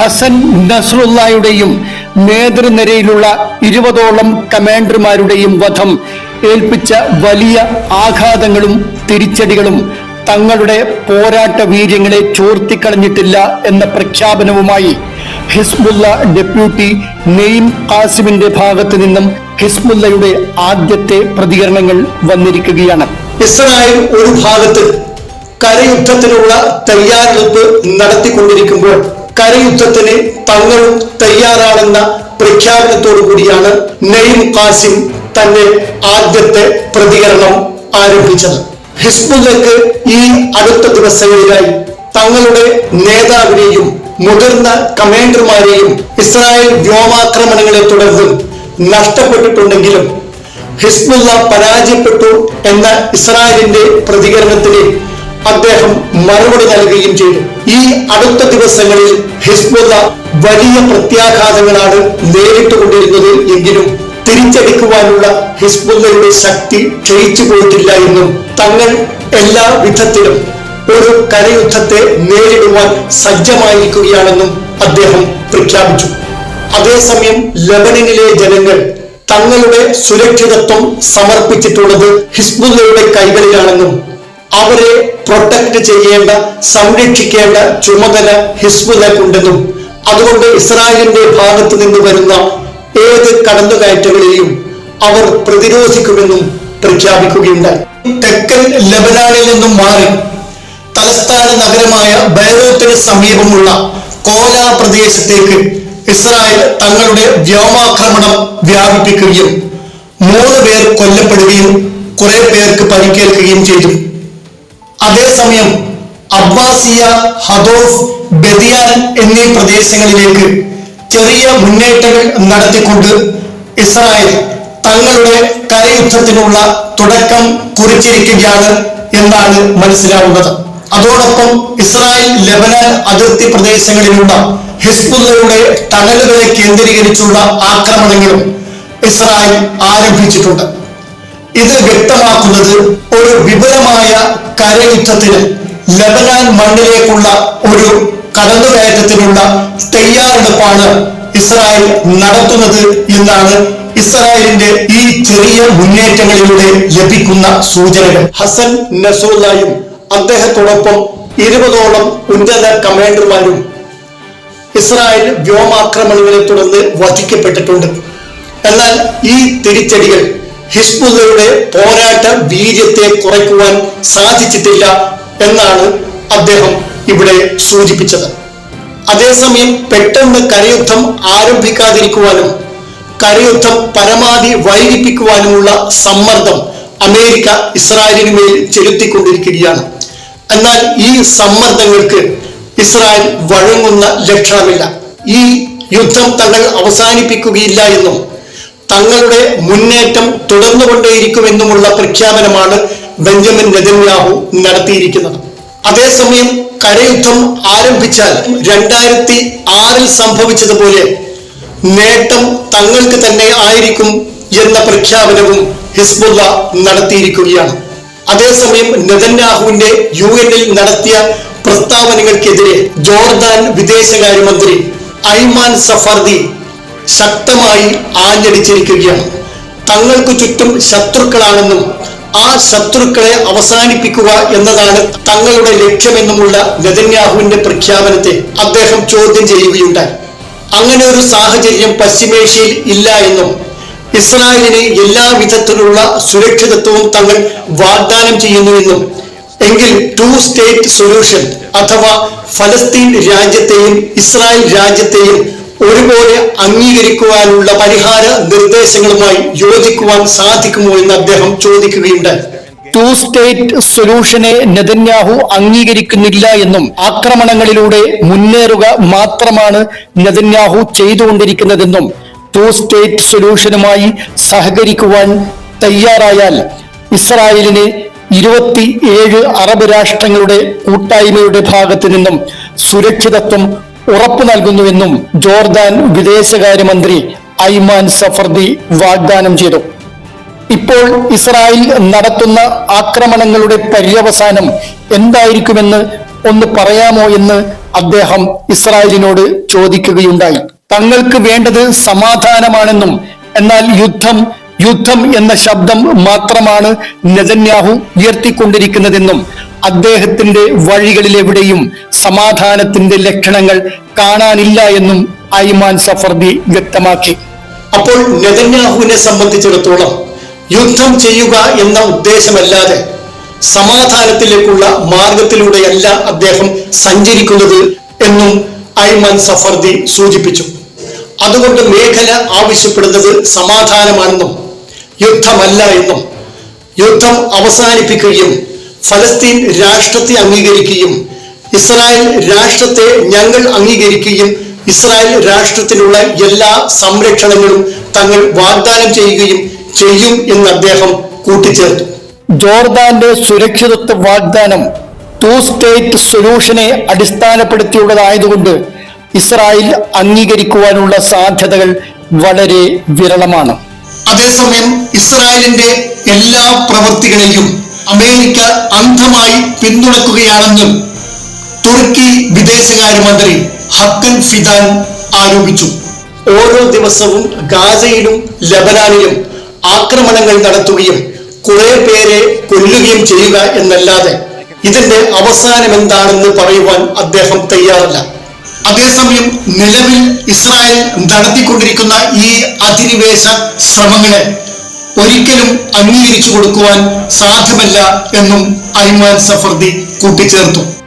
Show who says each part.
Speaker 1: ഹസൻ നസ്രുള്ളയുടെയും നേതൃനിരയിലുള്ള ഇരുപതോളം കമാൻഡർമാരുടെയും വധം ഏൽപ്പിച്ച വലിയ ആഘാതങ്ങളും തിരിച്ചടികളും തങ്ങളുടെ പോരാട്ട വീര്യങ്ങളെ ചോർത്തിക്കളഞ്ഞിട്ടില്ല എന്ന പ്രഖ്യാപനവുമായി ഹിസ്ബുല്ല ഡെപ്യൂട്ടി നെയ്ം ഖാസിമിന്റെ ഭാഗത്തു നിന്നും ഹിസ്ബുല്ലയുടെ ആദ്യത്തെ പ്രതികരണങ്ങൾ വന്നിരിക്കുകയാണ്.
Speaker 2: ഇസ്രായേൽ ഒരു ഭാഗത്ത് കരയുദ്ധത്തിനുള്ള തയ്യാറെടുപ്പ് നടത്തിക്കൊണ്ടിരിക്കുമ്പോൾ കരയുദ്ധത്തിന് തങ്ങളും തയ്യാറാണെന്ന പ്രഖ്യാപനത്തോടു കൂടിയാണ് നെയ്മ ഖാസിം തന്റെ ആദ്യത്തെ പ്രതികരണം ആരംഭിച്ചത്. ഹിസ്ബുല്ലക്ക് ഈ അടുത്ത ദിവസങ്ങളിലായി തങ്ങളുടെ നേതാവിനെയും മുതിർന്ന കമാൻഡർമാരെയും ഇസ്രായേൽ വ്യോമാക്രമണങ്ങളെ തുടർന്ന് നഷ്ടപ്പെട്ടിട്ടുണ്ടെങ്കിലും ഹിസ്ബുല്ല പരാജയപ്പെട്ടു എന്ന ഇസ്രായേലിന്റെ പ്രതികരണത്തിന് അദ്ദേഹം മറുപടി നൽകുകയും ചെയ്തു. ഈ അടുത്ത ദിവസങ്ങളിൽ ഹിസ്ബുള്ള വലിയ പ്രത്യാഘാതങ്ങളാണ് നേരിട്ടുകൊണ്ടിരുന്നത് എങ്കിലും തിരിച്ചടിക്കുവാനുള്ള ഹിസ്ബുള്ളയുടെ ശക്തി ക്ഷയിച്ചു പോയിട്ടില്ല എന്നും തങ്ങൾ എല്ലാ വിധത്തിലും ഒരു കരയുദ്ധത്തെ നേരിടുവാൻ സജ്ജമായിരിക്കുകയാണെന്നും അദ്ദേഹം പ്രഖ്യാപിച്ചു. അതേസമയം ലബനനിലെ ജനങ്ങൾ തങ്ങളുടെ സുരക്ഷിതത്വം സമർപ്പിച്ചിട്ടുള്ളത് ഹിസ്ബുല്ലയുടെ കൈകളിലാണെന്നും അവരെ പ്രൊട്ടക്ട് ചെയ്യേണ്ട സംരക്ഷിക്കേണ്ട ചുമതല ഹിസ്ബുലക്കുണ്ടെന്നും അതുകൊണ്ട് ഇസ്രായേലിന്റെ ഭാഗത്തു നിന്ന് വരുന്ന ഏത് കടന്നുകയറ്റങ്ങളെയും അവർ പ്രതിരോധിക്കുമെന്നും പ്രഖ്യാപിക്കുകയുണ്ടായി. തെക്കൻ ലബനാനിൽ നിന്നും മാറി തലസ്ഥാന നഗരമായ ബൈറൂത്തിന് സമീപമുള്ള കോല പ്രദേശത്തേക്ക് ഇസ്രായേൽ തങ്ങളുടെ വ്യോമാക്രമണം വ്യാപിപ്പിക്കുകയും മൂന്ന് പേർ കൊല്ലപ്പെടുകയും കുറെ പേർക്ക് പരിക്കേൽക്കുകയും ചെയ്തു. അതേസമയം അബ്വാസിയ ഹദോഫ് ബദിയാൻ എന്നീ പ്രദേശങ്ങളിലേക്ക് ചെറിയ മുന്നേറ്റങ്ങൾ നടത്തിക്കൊണ്ട് ഇസ്രായേൽ തങ്ങളുടെ കരയുദ്ധത്തിനുള്ള തുടക്കം കുറിച്ചിരിക്കുകയാണ് എന്നാണ് മനസ്സിലാവുന്നത്. അതോടൊപ്പം ഇസ്രായേൽ ലെബനാൻ അതിർത്തി പ്രദേശങ്ങളിലുള്ള ഹിസ്ബുല്ലയുടെ ടണലുകളെ കേന്ദ്രീകരിച്ചുള്ള ആക്രമണങ്ങളും ഇസ്രായേൽ ആരംഭിച്ചിട്ടുണ്ട്. ഇത് വ്യക്തമാക്കുന്നത് ഒരു വിപുലമായ കരയുദ്ധത്തിന് ലബനാൻ മണ്ണിലേക്കുള്ള ഒരു കടന്നുകയറ്റത്തിനുള്ള തയ്യാറെടുപ്പാണ് ഇസ്രായേൽ നടത്തുന്നത് എന്നാണ് ഇസ്രായേലിന്റെ ഈ ചെറിയ മുന്നേറ്റങ്ങളിലൂടെ ലഭിക്കുന്ന സൂചനകൾ. ഹസൻ നസൂലായും അദ്ദേഹത്തോടൊപ്പം ഇരുപതോളം ഉന്നത കമാൻഡർമാരും ഇസ്രായേൽ വ്യോമാക്രമണങ്ങളെ തുടർന്ന് വധിക്കപ്പെട്ടിട്ടുണ്ട്. എന്നാൽ ഈ തിരിച്ചടികൾ ഹിസ്ബുല്ലയുടെ പോരാട്ട വീര്യത്തെ കുറയ്ക്കുവാൻ സാധിച്ചിട്ടില്ല എന്നാണ് അദ്ദേഹം ഇവിടെ സൂചിപ്പിച്ചത്. അതേസമയം പെട്ടെന്ന് കരയുദ്ധം ആരംഭിക്കാതിരിക്കുവാനും കരയുദ്ധം പരമാവധി വൈകിപ്പിക്കുവാനുമുള്ള സമ്മർദ്ദം അമേരിക്ക ഇസ്രായേലിന് മേൽ ചെലുത്തിക്കൊണ്ടിരിക്കുകയാണ്. എന്നാൽ ഈ സമ്മർദ്ദങ്ങൾക്ക് ഇസ്രായേൽ വഴങ്ങുന്ന ലക്ഷണമില്ല. ഈ യുദ്ധം തങ്ങൾ അവസാനിപ്പിക്കുകയില്ല എന്നും തങ്ങളുടെ മുന്നേറ്റം തുടർന്നു തുടർന്നുകൊണ്ടേയിരിക്കുമെന്നുമുള്ള പ്രഖ്യാപനമാണ് ബെഞ്ചമിൻ നെതന്യാഹു നടത്തിയിരിക്കുന്നത്. അതേസമയം കരയുദ്ധം ആരംഭിച്ചാൽ രണ്ടായിരത്തി ആറിൽ സംഭവിച്ചതുപോലെ നേട്ടം തങ്ങൾക്ക് തന്നെ ആയിരിക്കും എന്ന പ്രഖ്യാപനവും ഹിസ്ബുള്ള നടത്തിയിരിക്കുകയാണ്. അതേസമയം നെതന്യാഹുവിന്റെ യു എന്നിൽ നടത്തിയ പ്രസ്താവനകൾക്കെതിരെ ജോർദാൻ വിദേശകാര്യമന്ത്രി ഐമാൻ സഫർദി ശക്തമായി ആഞ്ഞടിച്ചിരിക്കുകയാണ്. തങ്ങൾക്ക് ചുറ്റും ശത്രുക്കളാണെന്നും ആ ശത്രുക്കളെ അവസാനിപ്പിക്കുക എന്നതാണ് തങ്ങളുടെ ലക്ഷ്യമെന്നുമുള്ള നെതന്യാഹുവിന്റെ പ്രഖ്യാപനത്തെ അദ്ദേഹം ചോദ്യം ചെയ്യുകയുണ്ടായി. അങ്ങനെ ഒരു സാഹചര്യം പശ്ചിമേഷ്യയിൽ ഇല്ല എന്നും ഇസ്രായേലിന് എല്ലാ വിധത്തിലുള്ള സുരക്ഷിതത്വവും തങ്ങൾ വാഗ്ദാനം ചെയ്യുന്നുവെന്നും എങ്കിൽ ടു സ്റ്റേറ്റ് സൊല്യൂഷൻ അഥവാ ഫലസ്തീൻ രാജ്യത്തെയും ഇസ്രായേൽ രാജ്യത്തെയും ഒരുപോലെ അംഗീകരിക്കുവാനുള്ള പരിഹാര നിർദ്ദേശങ്ങളുമായി യോജിക്കുവാൻ സാധിക്കുമോ എന്ന് അദ്ദേഹം ചോദിക്കുകയുണ്ടായി.
Speaker 1: ടു സ്റ്റേറ്റ് സൊല്യൂഷനെ നെതന്യാഹു അംഗീകരിക്കുന്നില്ല എന്നും ആക്രമണങ്ങളിലൂടെ മുന്നേറുക മാത്രമാണ് നെതന്യാഹു ചെയ്തുകൊണ്ടിരിക്കുന്നതെന്നും ടു സ്റ്റേറ്റ് സൊല്യൂഷനുമായി സഹകരിക്കുവാൻ തയ്യാറായാൽ ഇസ്രായേലിന് ഇരുപത്തി ഏഴ് അറബ് രാഷ്ട്രങ്ങളുടെ കൂട്ടായ്മയുടെ ഭാഗത്തു നിന്നും സുരക്ഷിതത്വം ഉറപ്പു നൽകുന്നുവെന്നും ജോർദാൻ വിദേശകാര്യമന്ത്രി ഐമാൻ സഫർദി വാഗ്ദാനം ചെയ്തു. ഇപ്പോൾ ഇസ്രായേൽ നടത്തുന്ന ആക്രമണങ്ങളുടെ പര്യവസാനം എന്തായിരിക്കുമെന്ന് ഒന്ന് പറയാമോ എന്ന് അദ്ദേഹം ഇസ്രായേലിനോട് ചോദിക്കുകയുണ്ടായി. തങ്ങൾക്ക് വേണ്ടത് സമാധാനമാണെന്നും എന്നാൽ യുദ്ധം യുദ്ധം എന്ന ശബ്ദം മാത്രമാണ് നെതന്യാഹു ഉയർത്തിക്കൊണ്ടിരിക്കുന്നതെന്നും അദ്ദേഹത്തിന്റെ വഴികളിലെവിടെയും സമാധാനത്തിന്റെ ലക്ഷണങ്ങൾ കാണാനില്ല എന്നും ഐമാൻ സഫർദി വ്യക്തമാക്കി.
Speaker 2: അപ്പോൾ നെതന്യാഹുവിനെ സംബന്ധിച്ചിടത്തോളം യുദ്ധം ചെയ്യുക എന്ന ഉദ്ദേശമല്ലാതെ സമാധാനത്തിലേക്കുള്ള മാർഗത്തിലൂടെയല്ല അദ്ദേഹം സഞ്ചരിക്കുന്നത് എന്നും ഐമാൻ സഫർദി സൂചിപ്പിച്ചു. അതുകൊണ്ട് മേഖല ആവശ്യപ്പെടുന്നത് സമാധാനമാണെന്നും യുദ്ധമല്ല എന്നും യുദ്ധം അവസാനിപ്പിക്കുകയും ഫലസ്തീൻ രാഷ്ട്രത്തെ അംഗീകരിക്കുകയും ഇസ്രായേൽ രാഷ്ട്രത്തെ ഞങ്ങൾ അംഗീകരിക്കുകയും ഇസ്രായേൽ രാഷ്ട്രത്തിനുള്ള എല്ലാ സംരക്ഷണങ്ങളും തങ്ങൾ വാഗ്ദാനം ചെയ്യുകയും ചെയ്യും എന്ന് അദ്ദേഹം കൂട്ടിച്ചേർത്തു.
Speaker 1: ജോർദാന്റെ സുരക്ഷിതത്വ വാഗ്ദാനം ടു സ്റ്റേറ്റ് സൊല്യൂഷനെ അടിസ്ഥാനപ്പെടുത്തിയുള്ളതായതുകൊണ്ട് ഇസ്രായേൽ അംഗീകരിക്കുവാനുള്ള സാധ്യതകൾ വളരെ വിരളമാണ്.
Speaker 2: അതേസമയം ഇസ്രായേലിന്റെ എല്ലാ പ്രവൃത്തികളെയും അമേരിക്ക അന്ധമായി പിന്തുണക്കുകയാണെന്നും തുർക്കി വിദേശകാര്യമന്ത്രി ഹക്കൻ ഫിദാൻ ആരോപിച്ചു. ഓരോ ദിവസവും ഗാസയിലും ലബനാനിലും ആക്രമണങ്ങൾ നടത്തുകയും കുറെ പേരെ കൊല്ലുകയും ചെയ്യുക എന്നല്ലാതെ ഇതിന്റെ അവസാനം എന്താണെന്ന് പറയുവാൻ അദ്ദേഹം തയ്യാറല്ല. അതേസമയം നിലവിൽ ഇസ്രായേൽ നടത്തിക്കൊണ്ടിരിക്കുന്ന ഈ അധിനിവേശ ശ്രമങ്ങളെ ഒരിക്കലും അംഗീകരിച്ചു കൊടുക്കുവാൻ സാധ്യമല്ല എന്നും അയ്മാൻ സഫർദി കൂട്ടിച്ചേർത്തു.